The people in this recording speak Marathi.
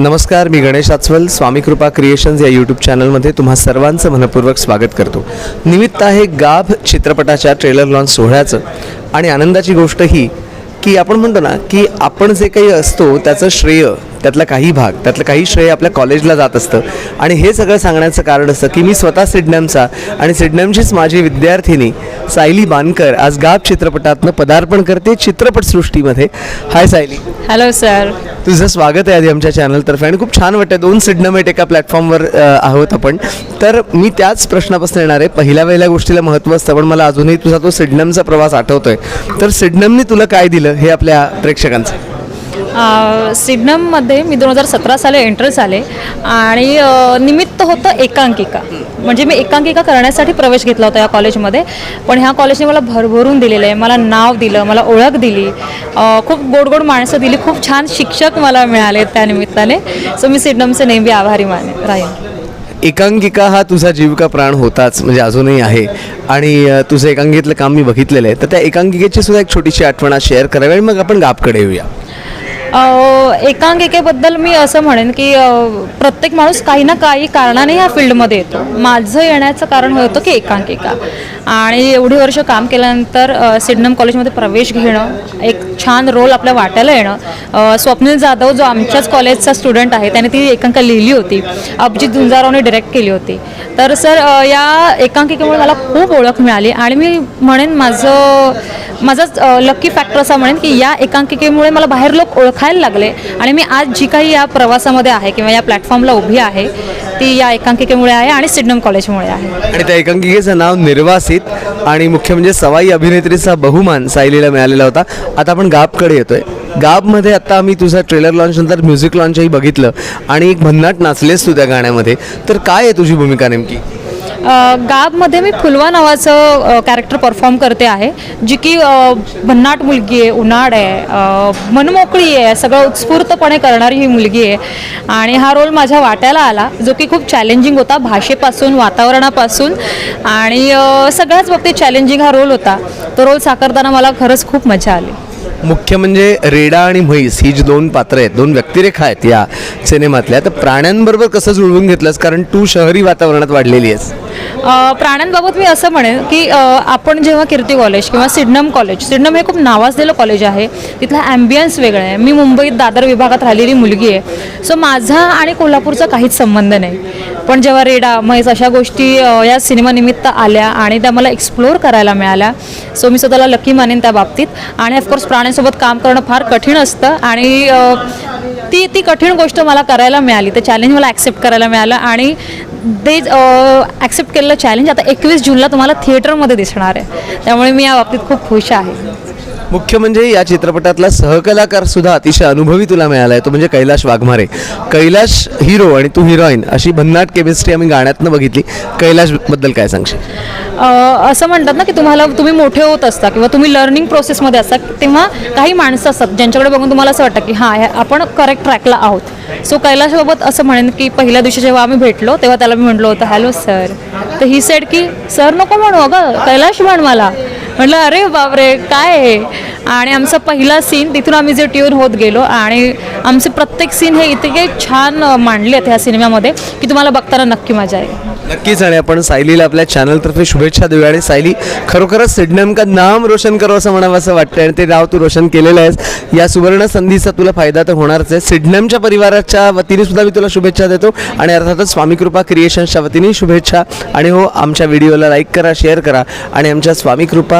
नमस्कार मी गणेश आचवल स्वामी कृपा क्रिएशन्स या यूट्यूब चॅनलमध्ये तुम्हा सर्वांचं मनपूर्वक स्वागत करतो. निमित्त आहे गाभ चित्रपटाच्या ट्रेलर लॉन्च सोहळ्याचं. आणि आनंदाची गोष्ट ही की आपण म्हणतो ना की आपण जे काही असतो त्याचं श्रेय त्यातला काही भाग त्यातलं काही श्रेय आपल्या कॉलेजला जात असतं. आणि हे सगळं सांगण्याचं कारण असतं की मी स्वतः सिडनमचा आणि सिडनमचीच माझी विद्यार्थिनी सायली बानकर. आज गाभ चित्रपटातनं पदार्पण करते चित्रपटसृष्टीमध्ये हाय सायली. हॅलो सर तुझं स्वागत आहे आधी आमच्या चॅनलतर्फे आणि खूप छान वाटतं दोन सिडनमेट एका प्लॅटफॉर्मवर आहोत आपण. तर मी त्याच प्रश्नापासून येणार आहे. पहिल्या पहिल्या गोष्टीला महत्त्व असतं पण मला अजूनही तुझा तो सिडनमचा प्रवास आठवतोय. तर सिडनमने तुला काय दिलं हे आपल्या प्रेक्षकांचं? सिडनममध्ये मी दोन हजार सतरा साली एंटर झाले आणि निमित्त होतं एकांकिका. म्हणजे मी एकांकिका करण्यासाठी प्रवेश घेतला होता या कॉलेजमध्ये. पण ह्या कॉलेजने मला भरभरून दिलेलं आहे. मला नाव दिलं मला ओळख दिली. खूप गोड गोड माणसं दिली. खूप छान शिक्षक मला मिळाले त्या निमित्ताने. सो मी सिडनमचे नेहमी आभारी माने राहीन. एकांकिका हा तुझा जीविका प्राण होताच म्हणजे अजूनही आहे. आणि तुझं एकांकितलं काम मी बघितलेलं आहे. तर त्या एकांकिकेची सुद्धा एक छोटीशी आठवण शेअर करावी आणि मग आपण गापकडे येऊया. एकांकिकेबद्दल मी असं म्हणेन की प्रत्येक माणूस काही ना काही कारणाने ह्या फील्डमध्ये येतो. माझं येण्याचं कारण हे होतं की एकांकिका. आणि एवढी वर्ष काम केल्यानंतर सिडनम कॉलेजमध्ये प्रवेश घेणं एक छान रोल आपल्या वाट्याला येणं स्वप्नील जाधव जो आमच्याच कॉलेजचा स्टुडंट आहे त्याने ती एकांका लिहिली होती. अभिजित झुंजारावने डिरेक्ट केली होती. तर सर या एकांकिकेमुळे मला खूप ओळख मिळाली. आणि मी म्हणेन माझं माझा लकी फॅक्टर असा म्हणेन की या एकांकिकेमुळे मला बाहेर लोक ओळखायला लागले आणि मी आज जी काही या प्रवासामध्ये आहे किंवा या प्लॅटफॉर्मला उभी आहे ती या एकांकिकेमुळे आहे आणि सिडनम कॉलेजमुळे आहे. आणि त्या एकांकिकेचं नाव निर्वासित आणि मुख्य म्हणजे सवाई अभिनेत्रीचा बहुमान सायलीला मिळालेला होता. आता आपण गाबकडे येतोय. गाबमध्ये आता आम्ही तुझा ट्रेलर लॉन्च नंतर म्युझिक लॉन्चही बघितलं आणि एक भन्नाट नाचलेस तू त्या गाण्यामध्ये. तर काय आहे तुझी भूमिका नेमकी? गाबमध्ये मी फुलवा नावाचं कॅरेक्टर परफॉर्म करते आहे जी की भन्नाट मुलगी आहे उन्हाळ आहे मनमोकळी आहे सगळं उत्स्फूर्तपणे करणारी ही मुलगी आहे. आणि हा रोल माझ्या वाट्याला आला जो की खूप चॅलेंजिंग होता भाषेपासून वातावरणापासून. आणि सगळ्याच बाबतीत चॅलेंजिंग हा रोल होता. तो रोल साकारताना मला खरंच खूप मजा आली. मुख्य म्हणजे रेडा आणि म्हैस ही जी दोन पात्र आहेत दोन व्यक्तिरेखा आहेत या सिनेमातल्या तर प्राण्यांबरोबर कसं जुळवून घेतलंस? कारण तू शहरी वातावरणात वाढलेली आहेस. प्राण्यांबाबत मी असं म्हणेन की आपण जेव्हा कीर्ती कॉलेज किंवा सिडनम कॉलेज सिडनम हे खूप नावाजलेलं कॉलेज आहे. तिथला ॲम्बियन्स वेगळं आहे. मी मुंबईत दादर विभागात राहिलेली मुलगी आहे. सो माझा आणि कोल्हापूरचा काहीच संबंध नाही. पण जेव्हा रेडा म्हैस अशा गोष्टी या सिनेमानिमित्त आल्या आणि त्या मला एक्सप्लोअर करायला मिळाल्या सो मी स्वतःला लकी मानेन त्या बाबतीत. आणि ऑफकोर्स प्राण्यांसोबत काम करणं फार कठीण असतं आणि ती ती कठीण गोष्ट मला करायला मिळाली. ते चॅलेंज मला ॲक्सेप्ट करायला मिळालं आणि दे ॲक्सेप्ट uh, केलेलं चॅलेंज आता एकवीस जूनला तुम्हाला थिएटरमध्ये दिसणार आहे. त्यामुळे मी या बाबतीत खूप खुश आहे. मुख्य म्हणजे या चित्रपटातला सहकलाकार सुद्धा अतिशय अनुभवी तुला मिळाला आहे तो म्हणजे कैलाश वाघमारे. कैलाश हिरो आणि तू हिरोईन अशी भन्नाट केमिस्ट्री आम्ही गाण्यातनं बघितली. कैलाशबद्दल काय सांगशील? असं म्हणतात ना की तुम्हाला तुम्ही मोठे होत असता किंवा तुम्ही लर्निंग प्रोसेसमध्ये असता तेव्हा काही माणसं असतात ज्यांच्याकडे बघून तुम्हाला असं वाटतं की हां आपण करेक्ट ट्रॅकला आहोत. सो कैलाशबाबत असं म्हणेन की पहिल्या दिवशी जेव्हा आम्ही भेटलो तेव्हा त्याला मी म्हटलं होतं हॅलो सर तर ही सेड की सर नको म्हणू अगं कैलाश म्हण मला. म्हटलं अरे बापरे काय आहे? आणि आमचा पहिला सीन तिथून आम्ही जे ट्यून होत गेलो आणि आमचे प्रत्येक सीन हे इतके छान मांडले आहेत ह्या सिनेमामध्ये की तुम्हाला बघताना नक्की मजा येईल. नक्कीच आणि आपण सायलीला आपल्या चॅनलतर्फे शुभेच्छा देऊया. आणि सायली खरोखरच सिडनम का नाम रोशन करो असं म्हणावं असं वाटतं आणि ते नाव तू रोशन केलेलं आहेस. या सुवर्ण संधीचा तुला फायदा तर होणारच आहे. सिडनमच्या परिवाराच्या वतीने सुद्धा मी तुला शुभेच्छा देतो आणि अर्थातच स्वामी कृपा क्रिएशन्सच्या वतीने शुभेच्छा. आणि हो आमच्या व्हिडिओला लाईक करा शेअर करा आणि आमच्या स्वामी कृपा